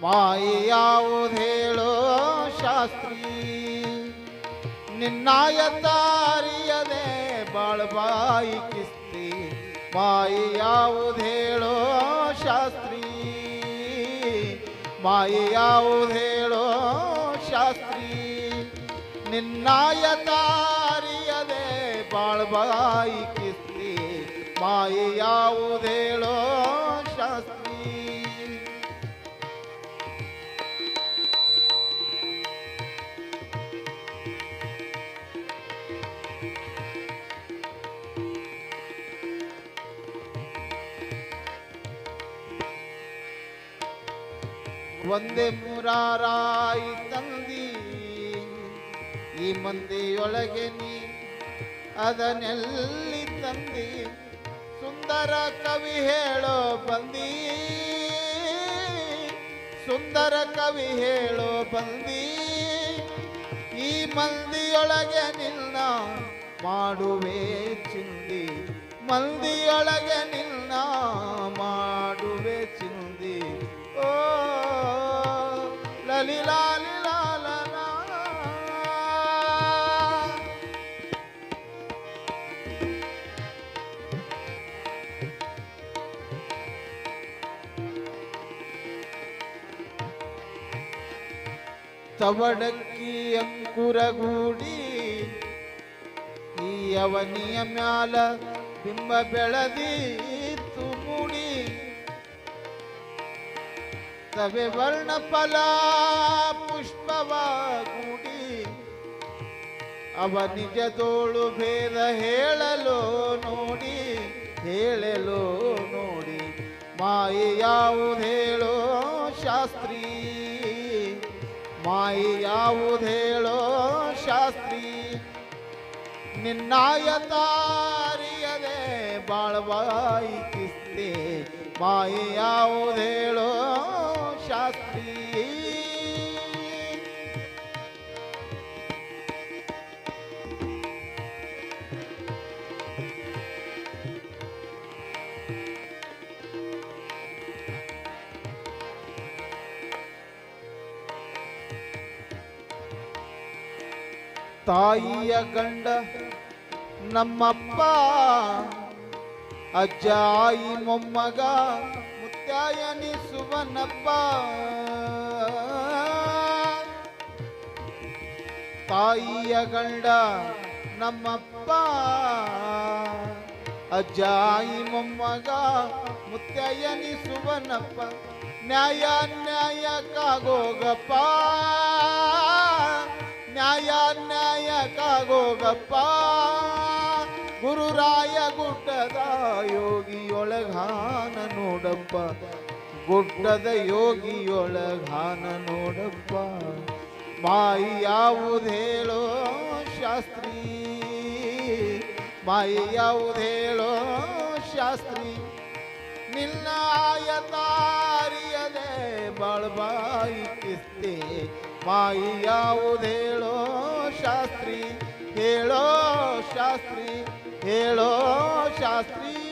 ಮಾಯಿ ಯಾವುದೇಳೋ ಶಾಸ್ತ್ರಿ. ನಿನ್ನಾಯ ತಾರಿಯದೆ ಬಾಳ್ಬಾಯಿ ಕಿಸ್ತಿ. ಮಾಯಿ ಯಾವುದೇಳೋ ಶಾಸ್ತ್ರಿ. ಮಾಯಿ ಯಾವುದೇಳೋ ಶಾಸ್ತ್ರಿ. ನಿನ್ನಾಯ ತಾರಿಯದೆ ಬಾಳ್ಬಾಯಿ ಕಿಸ್ತಿ. ಮಾಯಿ ಯಾವುದೇಳೋ ಒಂದೇ ಮುರಾರಾಯಿ ತಂದಿ. ಈ ಮಂದಿಯೊಳಗೆ ನೀ ಅದನ್ನೆಲ್ಲಿ ತಂದಿ? ಸುಂದರ ಕವಿ ಹೇಳೋ ಬಂದಿ. ಸುಂದರ ಕವಿ ಹೇಳೋ ಬಂದಿ. ಈ ಮಂದಿಯೊಳಗೆ ನಿನ್ನ ಮಾಡುವೆ ಚಿಂದಿ. ಮಂದಿಯೊಳಗೆ ನಿನ್ನ ಮಾಡುವೆ ತವಡಕ್ಕಿ ಅಂಕುರಗೂಡಿ ಈ ಅವನಿಯ ಮ್ಯಾಲ ಬಿಂಬ ಬೆಳದೀತು ತವೆ ವರ್ಣ ಫಲ ಪುಷ್ಪವ ಗೂಡಿ ಅವ ನಿಜದೋಳು ಭೇದ ಹೇಳಲು ನೋಡಿ ಹೇಳಲು ನೋಡಿ. ಮಾಯಿ ಯಾವುದೇಳೋ ಶಾಸ್ತ್ರಿ, ಮಾಯಿ ಯಾವುದೇಳೋ ಶಾಸ್ತ್ರಿ. ನಿನ್ನಾಯತಾರಿಯದೆ ಕಿಸ್ತೆ, ಮಾಯಿ ಯಾವುದೇಳೋ ತಾಯಿಯ ಗಂಡ ನಮ್ಮಪ್ಪ, ಅಜ್ಜ, ಆಯಿ, ಮೊಮ್ಮಗ ಮುತ್ಯಾಯನಿಸುವನಪ್ಪ ತಾಯಿಯ ಗಂಡ ನಮ್ಮಪ್ಪ, ಅಜ್ಜ, ಆಯಿ, ಮೊಮ್ಮಗ ಮುತ್ಯಾಯನಿಸುವನಪ್ಪ ನ್ಯಾಯ ನ್ಯಾಯ ಕಾಗೋಗಪ್ಪ ಕಾಗೋಗಪ್ಪ ಗುರುರಾಯ ಗುಡ್ಡದ ಯೋಗಿಯೊಳಗಾನ ನೋಡಪ್ಪ. ಗುಡ್ಡದ ಯೋಗಿಯೊಳಗಾನ ನೋಡಪ್ಪ. ಮಾಯಿ ಯಾವುದೇಳೋ ಶಾಸ್ತ್ರಿ, ಮಾಯಿ ಯಾವುದೇಳೋ ಶಾಸ್ತ್ರಿ. ನಿನ್ನ ಆಯತಾರಿಯದೆ ಬಾಳ್ಬಾಯಿ ಕಿಸ್ತೆ, ಮಾಯಿ ಯಾವುದೇಳೋ ಶಾಸ್ತ್ರಿ ಹೇಳೋ ಶಾಸ್ತ್ರಿ ಹೇಳೋ ಶಾಸ್ತ್ರಿ.